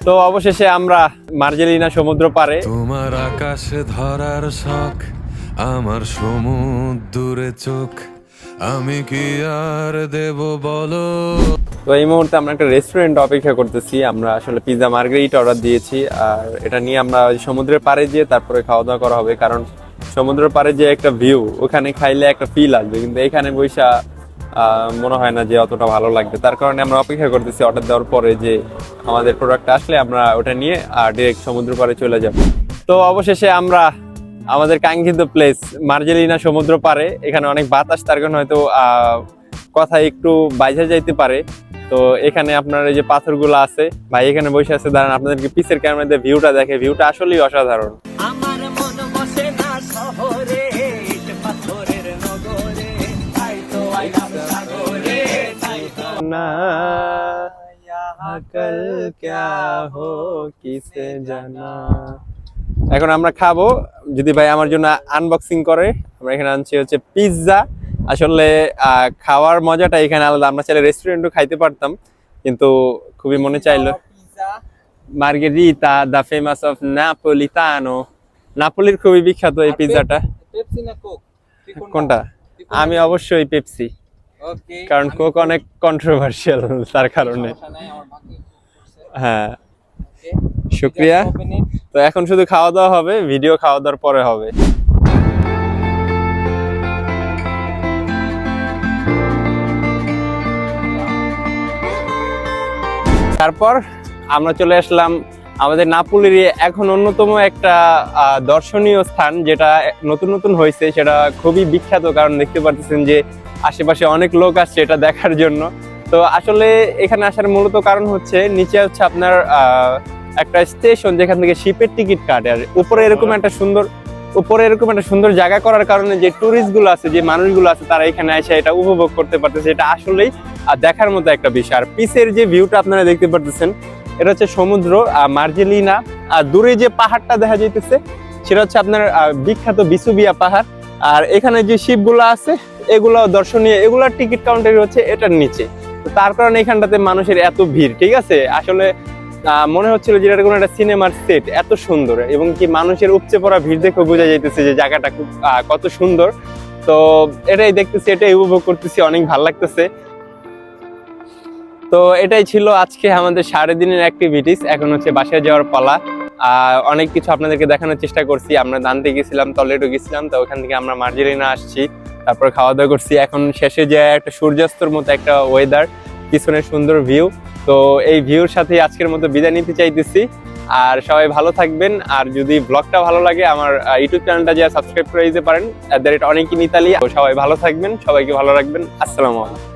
তো অবশেষে আমরা মার্জেলিনা সমুদ্র পারে। তোমার আকাশে ধরার শখ আমার সমুদ্রে চোখ আমি কি আর দেব বলো? তো এই মুহূর্তে আমরা একটা রেস্টুরেন্ট অপেক্ষা করতেছি আমরা আসলে পিৎজা মার্গারিটা অর্ডার দিয়েছি আর এটা নিয়ে আমরা সমুদ্রের পাড়ে গিয়ে তারপরে খাওয়া দাওয়া করা হবে কারণ সমুদ্রের পাড়ে যে একটা ভিউ ওখানে খাইলে একটা ফিল আসবে কিন্তু এখানে বৈশা মনে হয় না যে অতটা ভালো লাগবে। তার কারণে আমরা অপেক্ষা করতেছি অর্ডার দেওয়ার পরে যে আমাদের প্রোডাক্ট আসলে আমরা ওটা নিয়ে আর ডিরেক্ট সমুদ্র পাড়ে চলে যাব। তো অবশেষে আমরা আমাদের কাঙ্ক্ষিত প্লেস মার্জেলিনা সমুদ্র পারে এখানে অনেক বাতাস, তার কারণে হয়তো কথা একটু বাইজা যাইতে পারে। তো এখানে আপনার এই যে পাথরগুলো আছে, ভাই এখানে বসে আছে, দাঁড়ান, আপনাদেরকে পিসের ক্যামেরাতে ভিউটা দেখে। ভিউটা আসলেই অসাধারণ। না কল ক্যা হো কিসে জানা। এখন আমরা খাব। যদি ভাই আমার জন্য আনবক্সিং করে আমরা এখানে আনছি হচ্ছে পিৎজা আসলে খাওয়ার মজাটা এখানে আলাদা। আমরা চাইলে রেস্টুরেন্টও খাইতে পারতাম কিন্তু খুবই মনে চাইলো। মার্গেরিতা দ্য ফেমাস অফ নাপোলিতানো নাপোলির খুবই বিখ্যাত এই পিৎজাটা কোনটা? আমি অবশ্যই পেপসি কারণ কোক অনেক কন্ট্রোভার্সিয়াল তার কারণে। হ্যাঁ। শুক্রিয়া তো এখন শুধু খাওয়া দাওয়া হবে ভিডিও খাওয়া দাওয়ার পরে হবে। তারপর আমরা চলে আসলাম আমাদের নাপুলির এখন অন্যতম একটা আহ, দর্শনীয় স্থান যেটা নতুন নতুন হয়েছে সেটা খুবই বিখ্যাত কারণ দেখতে পাচ্ছেন যে আশেপাশে অনেক লোক আসছে এটা দেখার জন্য। তো আসলে এখানে আসার মূলত কারণ হচ্ছে নিচে হচ্ছে আপনার আহ, একটা স্টেশন যেখান থেকে শিপের টিকিট কাটে। আর উপরে এরকম একটা সুন্দর উপরে এরকম একটা সুন্দর জায়গা করার কারণে যে টুরিস্টগুলো আছে যে মানুষগুলো আছে তারা এখানে এসে এটা উপভোগ করতে পারতেছে। এটা আসলেই দেখার মতো একটা বিষয়। আর পিসের যে ভিউটা আপনারা দেখতে পারতেছেন এটা হচ্ছে সমুদ্র মার্জেলিনা। আর দূরে যে পাহাড়টা দেখা যাইতেছে সেটা হচ্ছে আপনার বিখ্যাত বিসুবিয়া পাহাড়। আর এখানে যে শিপগুলো আছে এগুলো দর্শনীয় এগুলোর টিকিট কাউন্টার হচ্ছে এটার নিচে। তার কারণে এখানটাতে মানুষের এত ভিড়, ঠিক আছে? আসলে মনে হচ্ছিল যে এটা কোনো একটা সিনেমার সেট এত সুন্দর। এবং কি মানুষের উপচে পড়া ভিড় দেখে বোঝা যাইতেছে যে জায়গাটা খুব কত সুন্দর। তো এটাই দেখতেছি, এটাই উপভোগ করতেছি, অনেক ভালো লাগতেছে। তো এটাই ছিল আজকে আমাদের সাড়ে দিনের অ্যাক্টিভিটিস এখন হচ্ছে বাসায় যাওয়ার পালা। অনেক কিছু আপনাদেরকে দেখানোর চেষ্টা করছি। আমরা দান্তে গেছিলাম টলেডো গেছিলাম, তো ওখান থেকে আমরা মার্জেরিনা আসছি। তারপর খাওয়া দাওয়া করছি। এখন শেষে যে একটা সূর্যাস্তর মতো একটা ওয়েদার পিছনের সুন্দর ভিউ তো এই ভিউর সাথে আজকের মতো বিদায় নিতে চাইতেছি। আর সবাই ভালো থাকবেন। আর যদি ব্লগটা ভালো লাগে, আমার ইউটিউব চ্যানেলটা যা সাবস্ক্রাইব করে দিতে পারেন। রেট অনেকই মিতালি। সবাই ভালো থাকবেন, সবাইকে ভালো রাখবেন। আসসালামু আলাইকুম।